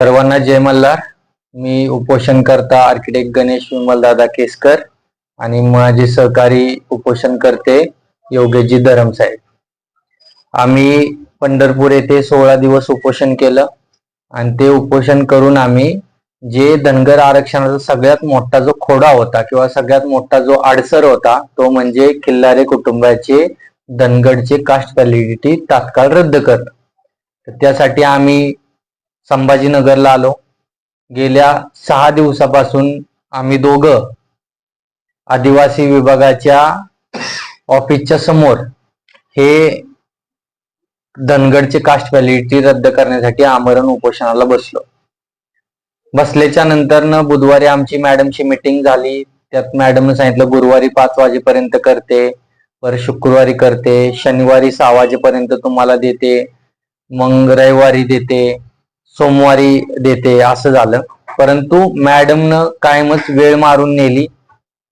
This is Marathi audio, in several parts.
सर्वांना जय मल्हार. मी उपोषण करता आर्किटेक्ट गणेश विमलदादा केसकर आणि माझे सहकारी उपोषण करते योगेशजी धरमसाहेब आम्ही पंढरपूर येथे सोळा दिवस उपोषण केलं आणि ते उपोषण करून आम्ही जे धनगर आरक्षणाचा सगळ्यात मोठा जो खोडा होता किंवा सगळ्यात मोठा जो आडसर होता तो म्हणजे किल्लारे कुटुंबाचे धनगडचे कास्ट व्हॅलिडिटी तात्काळ रद्द करणं. त्यासाठी आम्ही संभाजीनगरला आलो. गेल्या सहा दिवसापासून आम्ही दोघं आदिवासी विभागाच्या ऑफिसच्या समोर हे धनगडचे कास्ट व्हॅलिडिटी रद्द करण्यासाठी आमरण उपोषणाला बसलो. बसल्याच्या नंतर बुधवारी आमची मॅडमची मीटिंग झाली. त्यात मॅडमनं सांगितलं गुरुवारी पाच वाजेपर्यंत करते पर शुक्रवारी करते शनिवारी सहा वाजेपर्यंत तुम्हाला देते मग रविवारी देते. सोमवारी देते असं झालं. परंतु मॅडमनं कायमच वेळ मारून नेली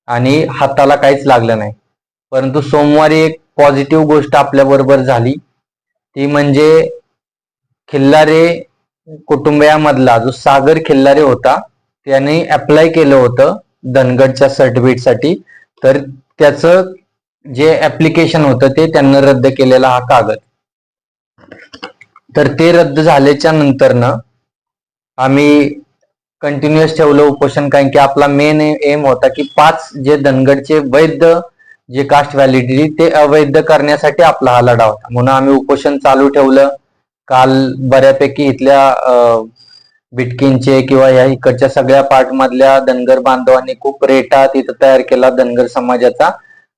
आणि हाताला काहीच लागलं नाही. परंतु सोमवारी एक पॉझिटिव्ह गोष्ट आपल्या बरोबर झाली. ती म्हणजे खिल्लारे कुटुंबियामधला जो सागर खिल्लारे होता त्याने अप्लाय केलं होतं धनगडच्या सर्टिफिकेटसाठी तर त्याचं जे ऍप्लिकेशन होतं ते त्यांना रद्द केलेला हा कागद. तर ते रद्द झाल्याच्या नंतरनं आम्ही कंटिन्युअस ठेवलं उपोषण कारण की आपला मेन एम होता की पाच जे धनगडचे वैध जे कास्ट व्हॅलिडिटी ते अवैध करण्यासाठी आपला हा लढा होता. म्हणून आम्ही उपोषण चालू ठेवलं. काल बऱ्यापैकी इथल्या बिटकिनचे किंवा या इकडच्या सगळ्या पार्ट मधल्या धनगर बांधवांनी खूप रेटा तिथं तयार केला धनगर समाजाचा.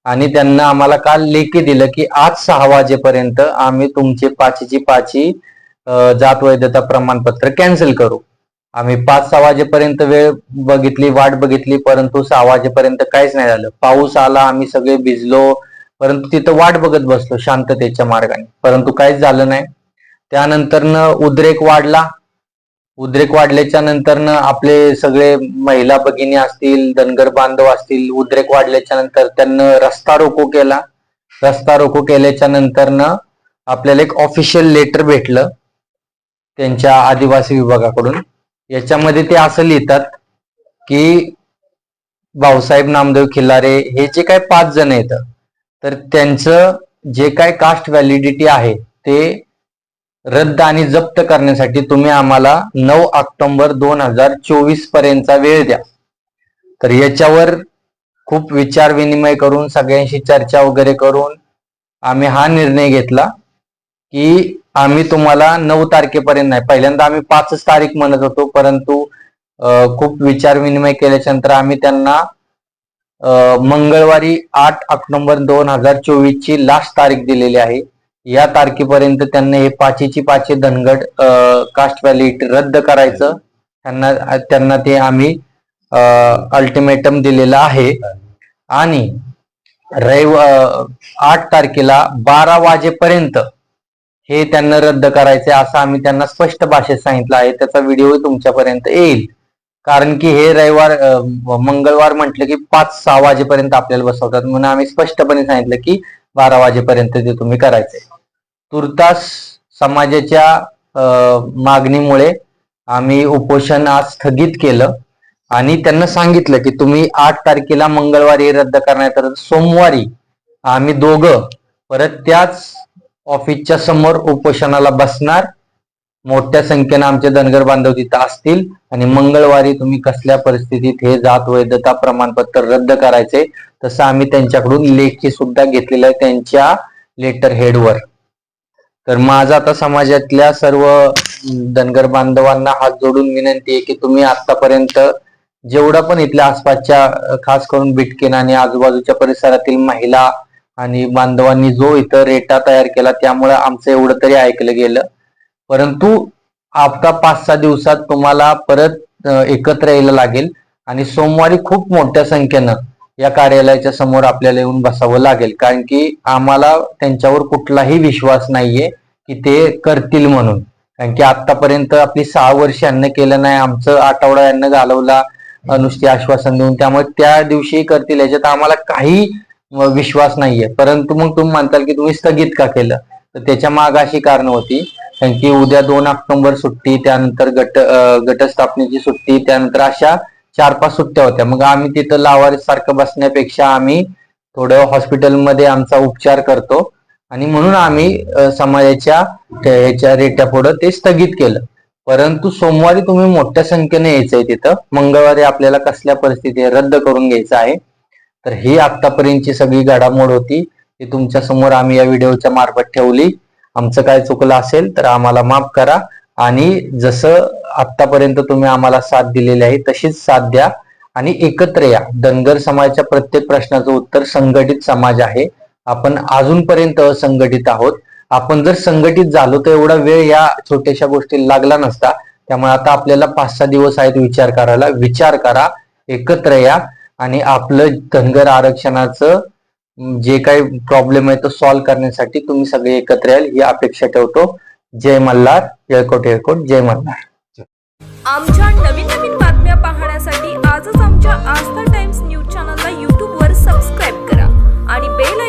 आणि त्यांना आम्हाला काल लेखी दिलं की आज सहा वाजेपर्यंत आम्ही तुमचे पाचीची पाची जात वैधता प्रमाणपत्र कॅन्सल करू. आम्ही पाच सहा वाजेपर्यंत वेळ बघितली वाट बघितली परंतु सहा वाजेपर्यंत काहीच नाही झालं. पाऊस आला आम्ही सगळे भिजलो परंतु तिथं वाट बघत बसलो शांततेच्या मार्गाने. परंतु काहीच झालं नाही. त्यानंतरनं उद्रेक वाढला. उद्रेक वाढल्याच्या नंतरनं आपले सगळे महिला भगिनी असतील धनगर बांधव असतील उद्रेक वाढल्याच्या नंतर त्यांना रस्ता रोको केला. रस्ता रोको केल्याच्या नंतरनं आपल्याला एक ऑफिशियल लेटर भेटलं त्यांच्या आदिवासी विभागाकडून. याच्यामध्ये ते असं लिहितात की भाऊसाहेब नामदेव खिल्लारे हे जे काय पाच जण आहेत तर त्यांचं जे काय कास्ट व्हॅलिडिटी आहे ते रद्द आणि जप्त करण्यासाठी तुम्ही आम्हाला नऊ ऑक्टोबर दोन हजार चोवीस पर्यंतचा वेळ द्या. तर याच्यावर खूप विचार विनिमय करून सगळ्यांशी चर्चा वगैरे करून आम्ही हा निर्णय घेतला की आम्ही तुम्हाला नऊ तारखेपर्यंत नाही पहिल्यांदा आम्ही पाचच तारीख म्हणत होतो परंतु खूप विचार विनिमय केल्याच्यानंतर आम्ही त्यांना मंगळवारी आठ ऑक्टोबर दोन हजार चोवीस ची लास्ट तारीख दिलेली आहे. या तारखेपर्यंत त्यांना हे पाचीची पाचे धनगड कास्ट व्हॅलिडिटी रद्द करायचं. त्यांना त्यांना ते आम्ही अल्टिमेटम दिलेलं आहे. आणि रविव आठ तारखेला बारा वाजेपर्यंत हे त्यांना रद्द करायचे असं आम्ही त्यांना स्पष्ट भाषेत सांगितलं आहे. त्याचा व्हिडिओ तुमच्यापर्यंत येईल. कारण की हे रविवार मंगळवार म्हटलं की पाच सहा वाजेपर्यंत आपल्याला बसवतात. म्हणून आम्ही स्पष्टपणे सांगितलं की बारा वाजेपर्यंत ते तुम्ही करायचे. तुर्तास समाजाच्या मागणीमुळे आम्ही उपोषण आज स्थगित केलं. आणि त्यांना सांगितलं की तुम्ही आठ तारखेला मंगळवारी रद्द करण्यात सोमवारी आम्ही दोघं परत त्याच ऑफिसच्या समोर उपोषणाला बसणार. मोठ्या संख्येनं आमचे धनगर बांधव तिथं असतील. आणि मंगळवारी तुम्ही कसल्या परिस्थितीत हे जात वैधता प्रमाणपत्र रद्द करायचे तसं आम्ही त्यांच्याकडून लेखी सुद्धा घेतलेलं आहे त्यांच्या लेटर हेडवर तर माझं आता समाजातल्या सर्व धनगर बांधवांना हात जोडून विनंती आहे की तुम्ही आतापर्यंत जेवढा पण इथल्या आसपासच्या खास करून बिटकेन आणि आजूबाजूच्या परिसरातील महिला आणि बांधवांनी जो इथं रेटा तयार केला त्यामुळे आमचं एवढं तरी ऐकलं गेलं. परंतु आता पाच सहा दिवसात तुम्हाला परत एकत्र यायला लागेल आणि सोमवारी खूप मोठ्या संख्येनं या कार्यालयाच्या समोर आपल्याला येऊन बसावं लागेल. कारण की आम्हाला त्यांच्यावर कुठलाही विश्वास नाहीये की ते करतील म्हणून. कारण की आतापर्यंत आपली सहा वर्ष यांना केलं नाही आमचं आठवडा यांना घालवला नुसती आश्वासन देऊन. त्यामुळे त्या दिवशी करतील याच्यात आम्हाला काही विश्वास नाहीये. परंतु मग तुम्ही म्हणताल की तुम्ही स्थगित का केलं? तर त्याच्या मागाशी कारण होती. कारण की उद्या दोन ऑक्टोबर सुट्टी त्यानंतर गट गटस्थापनेची सुट्टी त्यानंतर अशा चार पाच सुट्ट्या होत्या. मग आम्ही तिथं लावारी सारखं बसण्यापेक्षा आम्ही थोडं हॉस्पिटलमध्ये आमचा उपचार करतो. आणि म्हणून आम्ही समाजाच्या ह्याच्या रेट्या पुढं ते स्थगित केलं. परंतु सोमवारी तुम्ही मोठ्या संख्येने यायचंय तिथं. मंगळवारी आपल्याला कसल्या परिस्थिती रद्द करून घ्यायचं आहे. तर ही आतापर्यंतची सगळी घडामोड होती. ती तुमच्यासमोर आम्ही या व्हिडिओच्या मार्फत ठेवली. आमचं काय चुकलं असेल तर आम्हाला माफ करा. आणि जसं आतापर्यंत तुम्ही आम्हाला साथ दिलेली आहे तशीच साथ द्या आणि एकत्र या. धनगर समाजाच्या प्रत्येक प्रश्नाचं उत्तर संघटित समाज आहे. आपण अजूनपर्यंत असंघटित आहोत. आपण जर संघटित झालो तर एवढा वेळ या छोट्याशा गोष्टी लागला नसता. त्यामुळे आता आपल्याला पाच सहा दिवस आहेत विचार करायला. विचार करा एकत्र या आणि आपलं धनगर आरक्षणाचं जे काही प्रॉब्लेम आहे तो सॉल्व्ह करण्यासाठी तुम्ही सगळे एकत्र याल ही अपेक्षा ठेवतो. जय मल्हार येळकोट येळकोट जय मल्हार. आमच्या नवीन नवीन बातम्या पाहण्यासाठी आजच आमच्या आस्था टाइम्स न्यूज चॅनलला यूट्यूबवर सबस्क्राईब करा आणि बेल